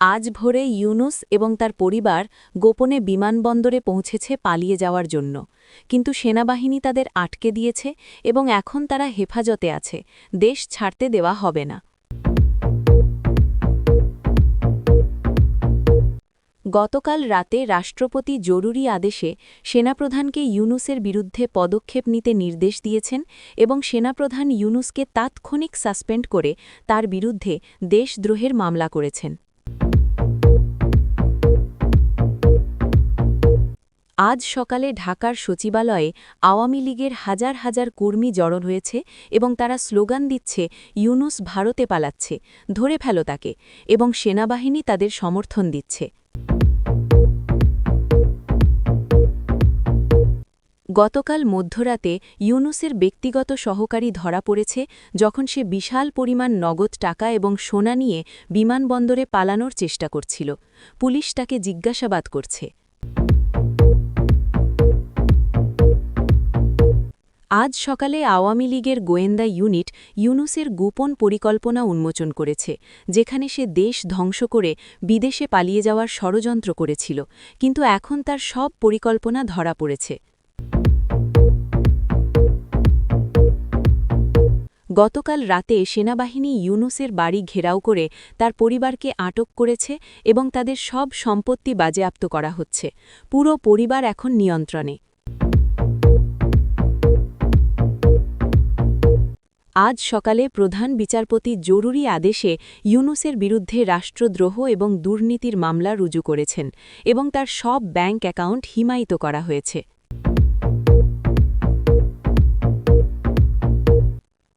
আজ ভোরে ইউনুস এবং তার পরিবার গোপনে বিমানবন্দরে পৌঁছেছে পালিয়ে যাওয়ার জন্য। কিন্তু সেনাবাহিনী তাদের আটকে দিয়েছে এবং এখন তারা হেফাজতে আছে। দেশ ছাড়তে দেওয়া হবে না। গতকাল রাতে রাষ্ট্রপতি জরুরি আদেশে সেনাপ্রধানকে ইউনুসের বিরুদ্ধে পদক্ষেপ নিতে নির্দেশ দিয়েছেন এবং সেনাপ্রধান ইউনুসকে তাৎক্ষণিক সাসপেন্ড করে তার বিরুদ্ধে দেশদ্রোহের মামলা করেছেন। আজ সকালে ঢাকার সচিবালয়ে আওয়ামী লীগের হাজার হাজার কর্মী জড়ো হয়েছে এবং তারা স্লোগান দিচ্ছে, ইউনুস ভারতে পালাচ্ছে। ধরে ফেলো তাকে এবং সেনাবাহিনী তাদের সমর্থন দিচ্ছে। গতকাল মধ্যরাতে ইউনুসের ব্যক্তিগত সহকারী ধরা পড়েছে যখন সে বিশাল পরিমাণ নগদ টাকা এবং সোনা নিয়ে বিমানবন্দরে পালানোর চেষ্টা করছিল। পুলিশ তাকে জিজ্ঞাসাবাদ করছে। আজ সকালে আওয়ামী লীগের গোয়েন্দা ইউনিট ইউনুসের গোপন পরিকল্পনা উন্মোচন করেছে, যেখানে সে দেশ ধ্বংস করে বিদেশে পালিয়ে যাওয়ার ষড়যন্ত্র করেছিল, কিন্তু এখন তার সব পরিকল্পনা ধরা পড়েছে। গতকাল রাতে সেনাবাহিনী ইউনুসের বাড়ি ঘেরাও করে তার পরিবারকে আটক করেছে এবং তাদের সব সম্পত্তি বাজেয়াপ্ত করা হচ্ছে। পুরো পরিবার এখন নিয়ন্ত্রণে। আজ সকালে প্রধান বিচারপতি জরুরি আদেশে ইউনুসের বিরুদ্ধে রাষ্ট্রদ্রোহ এবং দুর্নীতির মামলা রুজু করেছেন এবং তার সব ব্যাংক অ্যাকাউন্ট হিমায়িত করা হয়েছে।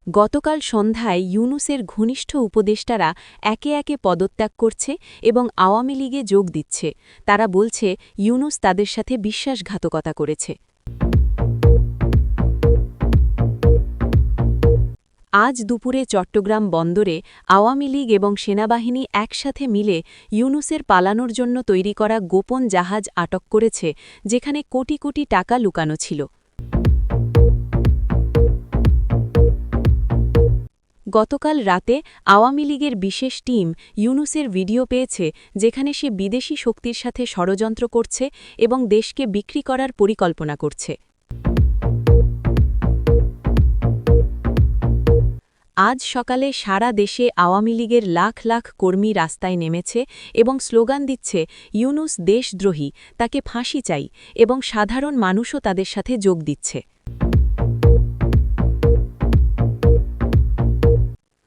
গতকাল সন্ধ্যায় ইউনুসের ঘনিষ্ঠ উপদেষ্টারা একে একে পদত্যাগ করছে এবং আওয়ামী লীগে যোগ দিচ্ছে। তারা বলছে, ইউনুস তাদের সাথে বিশ্বাসঘাতকতা করেছে। আজ দুপুরে চট্টগ্রাম বন্দরে আওয়ামী লীগ এবং সেনাবাহিনী একসাথে মিলে ইউনুসের পালানোর জন্য তৈরি করা গোপন জাহাজ আটক করেছে, যেখানে কোটি কোটি টাকা লুকানো ছিল। গতকাল রাতে আওয়ামী লীগের বিশেষ টিম ইউনুসের ভিডিও পেয়েছে, যেখানে সে বিদেশি শক্তির সাথে ষড়যন্ত্র করছে এবং দেশকে বিক্রি করার পরিকল্পনা করছে। আজ সকালে সারা দেশে আওয়ামী লীগের লাখ লাখ কর্মী রাস্তায় নেমেছে এবং স্লোগান দিচ্ছে, ইউনুস দেশদ্রোহী, তাকে ফাঁসি চাই এবং সাধারণ মানুষও তাদের সাথে যোগ দিচ্ছে।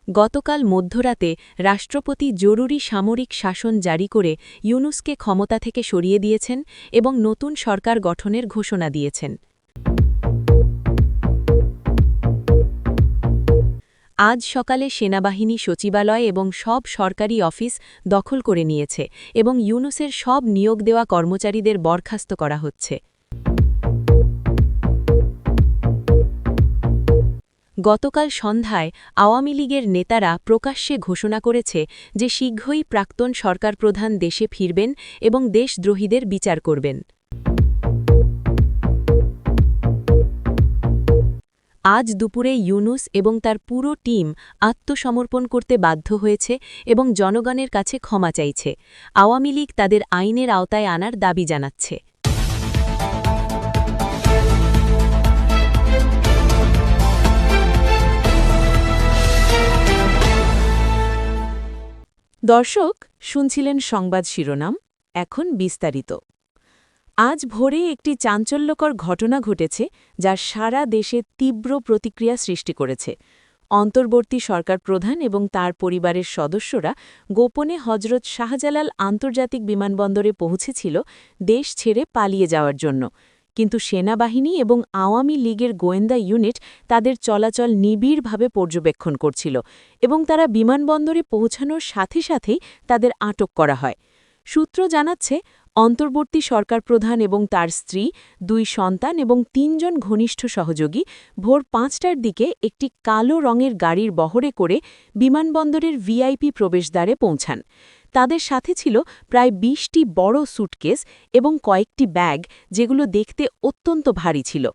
গতকাল মধ্যরাতে রাষ্ট্রপতি জরুরি সামরিক শাসন জারি করে ইউনুসকে ক্ষমতা থেকে সরিয়ে দিয়েছেন এবং নতুন সরকার গঠনের ঘোষণা দিয়েছেন। আজ সকালে সেনাবাহিনী সচিবালয় এবং সব সরকারি অফিস দখল করে নিয়েছে এবং ইউনুসের সব নিয়োগ দেওয়া কর্মচারীদের বরখাস্ত করা হচ্ছে। গতকাল সন্ধ্যায় আওয়ামী লীগের নেতারা প্রকাশ্যে ঘোষণা করেছে যে শীঘ্রই প্রাক্তন সরকার প্রধান দেশে ফিরবেন এবং দেশদ্রোহীদের বিচার করবেন। আজ দুপুরে ইউনুস এবং তার পুরো টিম আত্মসমর্পণ করতে বাধ্য হয়েছে এবং জনগণের কাছে ক্ষমা চাইছে। আওয়ামী লীগ তাদের আইনের আওতায় আনার দাবি জানাচ্ছে। দর্শক, শুনছিলেন সংবাদ শিরোনাম, এখন বিস্তারিত। আজ ভোরে একটি চাঞ্চল্যকর ঘটনা ঘটেছে যা সারা দেশে তীব্র প্রতিক্রিয়া সৃষ্টি করেছে। অন্তর্বর্তী সরকার প্রধান এবং তার পরিবারের সদস্যরা গোপনে হজরত শাহজালাল আন্তর্জাতিক বিমানবন্দরে পৌঁছেছিল দেশ ছেড়ে পালিয়ে যাওয়ার জন্য। কিন্তু সেনাবাহিনী এবং আওয়ামী লীগের গোয়েন্দা ইউনিট তাদের চলাচল নিবিড়ভাবে পর্যবেক্ষণ করছিল এবং তারা বিমানবন্দরে পৌঁছানোর সাথে সাথেই তাদের আটক করা হয়। সূত্র জানাচ্ছে অন্তর্বর্তী সরকার প্রধান এবং তার স্ত্রী, দুই সন্তান এবং তিনজন ঘনিষ্ঠ সহযোগী ভোর পাঁচটার দিকে একটি কালো রঙের গাড়ির বহরে করে বিমানবন্দরের ভিআইপি প্রবেশদ্বারে পৌঁছান। তাদের সাথে ছিল প্রায় বিশটি বড় সুটকেস এবং কয়েকটি ব্যাগ যেগুলো দেখতে অত্যন্ত ভারী ছিল।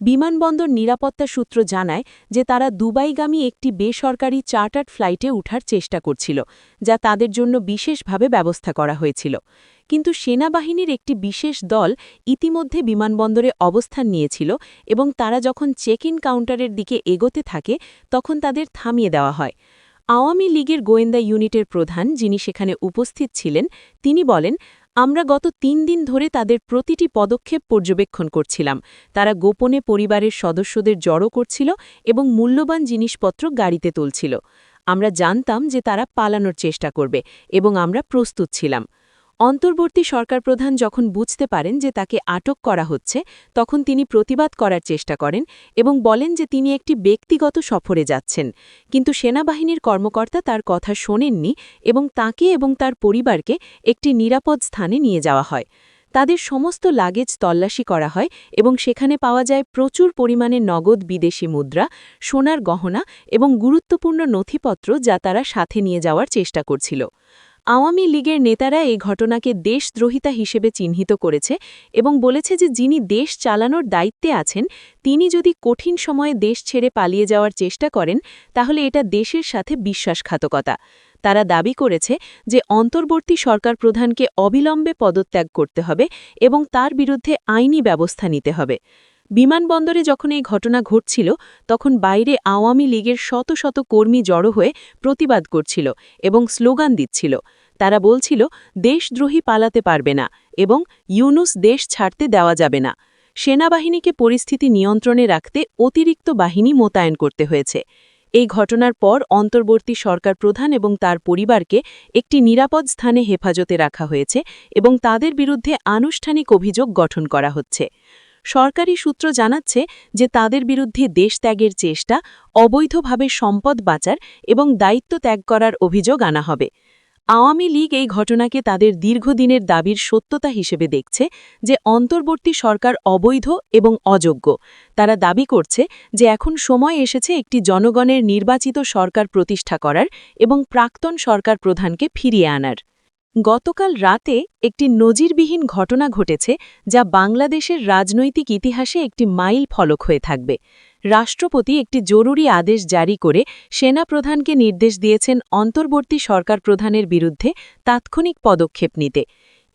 বিমানবন্দর নিরাপত্তা সূত্র জানায় যে তারা দুবাইগামী একটি বেসরকারি চার্টার্ড ফ্লাইটে উঠার চেষ্টা করছিল, যা তাদের জন্য বিশেষভাবে ব্যবস্থা করা হয়েছিল। কিন্তু সেনাবাহিনীর একটি বিশেষ দল ইতিমধ্যে বিমানবন্দরে অবস্থান নিয়েছিল এবং তারা যখন চেক ইন কাউন্টারের দিকে এগোতে থাকে, তখন তাদের থামিয়ে দেওয়া হয়। আওয়ামী লীগের গোয়েন্দা ইউনিটের প্রধান যিনি সেখানে উপস্থিত ছিলেন, তিনি বলেন, আমরা গত তিন দিন ধরে তাদের প্রতিটি পদক্ষেপ পর্যবেক্ষণ করছিলাম। তারা গোপনে পরিবারের সদস্যদের জড়ো করছিল এবং মূল্যবান জিনিসপত্র গাড়িতে তুলছিল। আমরা জানতাম যে তারা পালানোর চেষ্টা করবে এবং আমরা প্রস্তুত ছিলাম। অন্তর্বর্তী সরকার প্রধান যখন বুঝতে পারেন যে তাকে আটক করা হচ্ছে, তখন তিনি প্রতিবাদ করার চেষ্টা করেন এবং বলেন যে তিনি একটি ব্যক্তিগত সফরে যাচ্ছেন। কিন্তু সেনাবাহিনীর কর্মকর্তা তার কথা শোনেননি এবং তাকে এবং তার পরিবারকে একটি নিরাপদ স্থানে নিয়ে যাওয়া হয়। তাদের সমস্ত লাগেজ তল্লাশি করা হয় এবং সেখানে পাওয়া যায় প্রচুর পরিমাণে নগদ বিদেশি মুদ্রা, সোনার গহনা এবং গুরুত্বপূর্ণ নথিপত্র যা তারা সাথে নিয়ে যাওয়ার চেষ্টা করছিল। আওয়ামী লীগের নেতারা এই ঘটনাকে দেশদ্রোহিতা হিসেবে চিহ্নিত করেছে এবং বলেছে যে যিনি দেশ চালানোর দায়িত্বে আছেন, তিনি যদি কঠিন সময়ে দেশ ছেড়ে পালিয়ে যাওয়ার চেষ্টা করেন, তাহলে এটা দেশের সাথে বিশ্বাসঘাতকতা। তারা দাবি করেছে যে অন্তর্বর্তী সরকার প্রধানকে অবিলম্বে পদত্যাগ করতে হবে এবং তার বিরুদ্ধে আইনি ব্যবস্থা নিতে হবে। বিমানবন্দরে যখন এই ঘটনা ঘটছিল, তখন বাইরে আওয়ামী লীগের শত শত কর্মী জড়ো হয়ে প্রতিবাদ করছিল এবং স্লোগান দিচ্ছিল। তারা বলছিল, দেশদ্রোহী পালাতে পারবে না এবং ইউনুস দেশ ছাড়তে দেওয়া যাবে না। সেনাবাহিনীকে পরিস্থিতি নিয়ন্ত্রণে রাখতে অতিরিক্ত বাহিনী মোতায়েন করতে হয়েছে। এই ঘটনার পর অন্তর্বর্তী সরকার প্রধান এবং তার পরিবারকে একটি নিরাপদ স্থানে হেফাজতে রাখা হয়েছে এবং তাদের বিরুদ্ধে আনুষ্ঠানিক অভিযোগ গঠন করা হচ্ছে। সরকারি সূত্র জানাচ্ছে যে তাদের বিরুদ্ধে দেশ ত্যাগের চেষ্টা, অবৈধভাবে সম্পদ বাঁচার এবং দায়িত্ব ত্যাগ করার অভিযোগ আনা হবে। আওয়ামী লীগ এই ঘটনাকে তাদের দীর্ঘদিনের দাবির সত্যতা হিসেবে দেখছে যে অন্তর্বর্তী সরকার অবৈধ এবং অযোগ্য। তারা দাবি করছে যে এখন সময় এসেছে একটি জনগণের নির্বাচিত সরকার প্রতিষ্ঠা করার এবং প্রাক্তন সরকার প্রধানকে ফিরিয়ে আনার। গতকাল রাতে একটি নজিরবিহীন ঘটনা ঘটেছে যা বাংলাদেশের রাজনৈতিক ইতিহাসে একটি মাইল ফলক হয়ে থাকবে। রাষ্ট্রপতি একটি জরুরি আদেশ জারি করে সেনা প্রধানকে নির্দেশ দিয়েছেন অন্তর্বর্তী সরকার প্রধানের বিরুদ্ধে তাৎক্ষণিক পদক্ষেপ নিতে।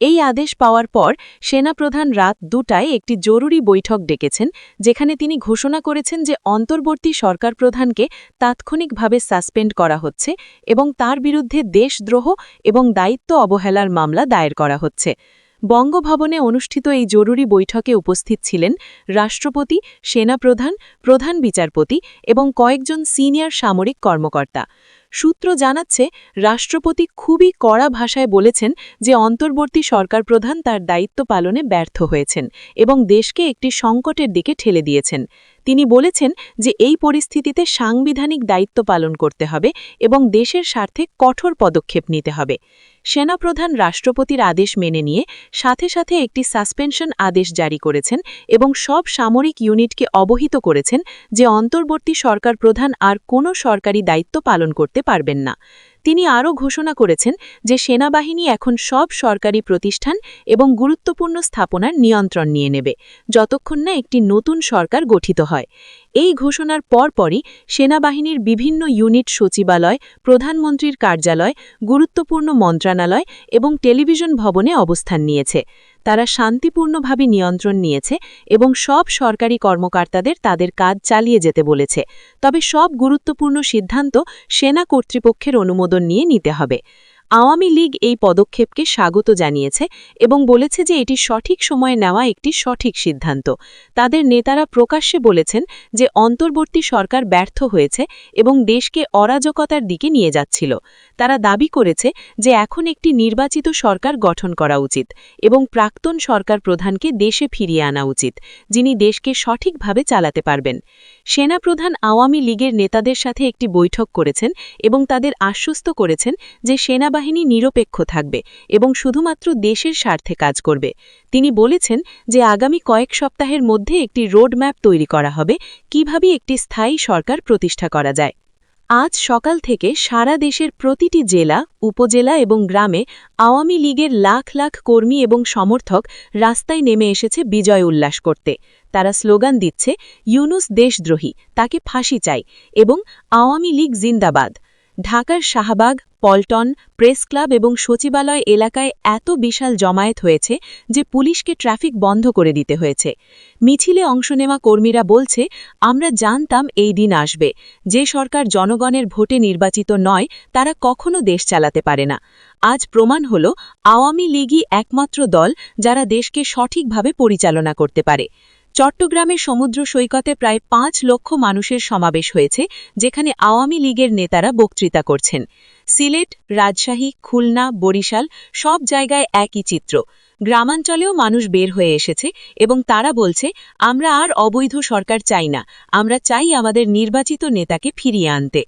এই আদেশ পাওয়ার পর সেনাপ্রধান রাত দুটায় একটি জরুরি বৈঠক ডেকেছেন, যেখানে তিনি ঘোষণা করেছেন যে অন্তর্বর্তী সরকার প্রধানকে তাৎক্ষণিকভাবে সাসপেন্ড করা হচ্ছে এবং তার বিরুদ্ধে দেশদ্রোহ এবং দায়িত্ব অবহেলার মামলা দায়ের করা হচ্ছে। বঙ্গভবনে অনুষ্ঠিত এই জরুরি বৈঠকে উপস্থিত ছিলেন রাষ্ট্রপতি, সেনাপ্রধান, প্রধান বিচারপতি এবং কয়েকজন সিনিয়র সামরিক কর্মকর্তা। সূত্র জানাচ্ছে, রাষ্ট্রপতি খুবই কড়া ভাষায় বলেছেন যে অন্তর্বর্তী সরকার প্রধান তার দায়িত্ব পালনে ব্যর্থ হয়েছেন এবং দেশকে একটি সংকটের দিকে ঠেলে দিয়েছেন। তিনি বলেছেন যে এই পরিস্থিতিতে সাংবিধানিক দায়িত্ব পালন করতে হবে এবং দেশের স্বার্থে কঠোর পদক্ষেপ নিতে হবে। সেনাপ্রধান রাষ্ট্রপতির আদেশ মেনে নিয়ে সাথে সাথে একটি সাসপেনশন আদেশ জারি করেছেন এবং সব সামরিক ইউনিটকে অবহিত করেছেন যে অন্তর্বর্তী সরকার প্রধান আর কোনো সরকারি দায়িত্ব পালন করতে পারবেন না। তিনি আরও ঘোষণা করেছেন যে সেনাবাহিনী এখন সব সরকারি প্রতিষ্ঠান এবং গুরুত্বপূর্ণ স্থাপনার নিয়ন্ত্রণ নিয়ে নেবে, যতক্ষণ না একটি নতুন সরকার গঠিত হয়। এই ঘোষণার পরপরই সেনাবাহিনীর বিভিন্ন ইউনিট সচিবালয়, প্রধানমন্ত্রীর কার্যালয়, গুরুত্বপূর্ণ মন্ত্রণালয় এবং টেলিভিশন ভবনে অবস্থান নিয়েছে। তারা শান্তিপূর্ণভাবে নিয়ন্ত্রণ নিয়েছে এবং সব সরকারি কর্মকর্তাদের তাদের কাজ চালিয়ে যেতে বলেছে। তবে সব গুরুত্বপূর্ণ সিদ্ধান্ত সেনা কর্তৃপক্ষের অনুমোদন নিয়ে নিতে হবে। আওয়ামী লীগ এই পদক্ষেপকে স্বাগত জানিয়েছে এবং বলেছে যে এটি সঠিক সময়ে নেওয়া একটি সঠিক সিদ্ধান্ত। তাদের নেতারা প্রকাশ্যে বলেছেন যে অন্তর্বর্তী সরকার ব্যর্থ হয়েছে এবং দেশকে অরাজকতার দিকে নিয়ে যাচ্ছিল। তারা দাবি করেছে যে এখন একটি নির্বাচিত সরকার গঠন করা উচিত এবং প্রাক্তন সরকার প্রধানকে দেশে ফিরিয়ে আনা উচিত, যিনি দেশকে সঠিকভাবে চালাতে পারবেন। সেনাপ্রধান আওয়ামী লীগের নেতাদের সাথে একটি বৈঠক করেছেন এবং তাদের আশ্বস্ত করেছেন যে সেনাবাহিনী নিরপেক্ষ থাকবে এবং শুধুমাত্র দেশের স্বার্থে কাজ করবে। তিনি বলেছেন যে আগামী কয়েক সপ্তাহের মধ্যে একটি রোডম্যাপ তৈরি করা হবে, কীভাবে একটি স্থায়ী সরকার প্রতিষ্ঠা করা যায়। আজ সকাল থেকে সারা দেশের প্রতিটি জেলা, উপজেলা এবং গ্রামে আওয়ামী লীগের লাখ লাখ কর্মী এবং সমর্থক রাস্তায় নেমে এসেছে বিজয় উল্লাস করতে। তারা স্লোগান দিচ্ছে, ইউনুস দেশদ্রোহী, তাকে ফাঁসি চাই এবং আওয়ামী লীগ জিন্দাবাদ। ঢাকার শাহবাগ, পল্টন, প্রেস ক্লাব এবং সচিবালয় এলাকায় এত বিশাল জমায়েত হয়েছে যে পুলিশকে ট্রাফিক বন্ধ করে দিতে হয়েছে। মিছিলে অংশ নেওয়া কর্মীরা বলছে, আমরা জানতাম এই দিন আসবে। যে সরকার জনগণের ভোটে নির্বাচিত নয়, তারা কখনো দেশ চালাতে পারে না। আজ প্রমাণ হল, আওয়ামী লীগই একমাত্র দল যারা দেশকে সঠিকভাবে পরিচালনা করতে পারে। চট্টগ্রামের সমুদ্র সৈকতে প্রায় পাঁচ লক্ষ মানুষের সমাবেশ হয়েছে, যেখানে আওয়ামী লীগের নেতারা বক্তৃতা করছেন। সিলেট, রাজশাহী, খুলনা, বরিশাল সব জায়গায় একই চিত্র। গ্রামাঞ্চলেও মানুষ বের হয়ে এসেছে এবং তারা বলছে, আমরা আর অবৈধ সরকার চাই না। আমরা চাই আমাদের নির্বাচিত নেতাকে ফিরিয়ে আনতে।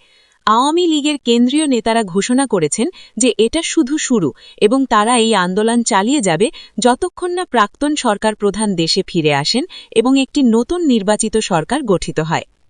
আওয়ামী লীগের কেন্দ্রীয় নেতারা ঘোষণা করেছেন যে এটা শুধু শুরু এবং তারা এই আন্দোলন চালিয়ে যাবে যতক্ষণ না প্রাক্তন সরকার প্রধান দেশে ফিরে আসেন এবং একটি নতুন নির্বাচিত সরকার গঠিত হয়।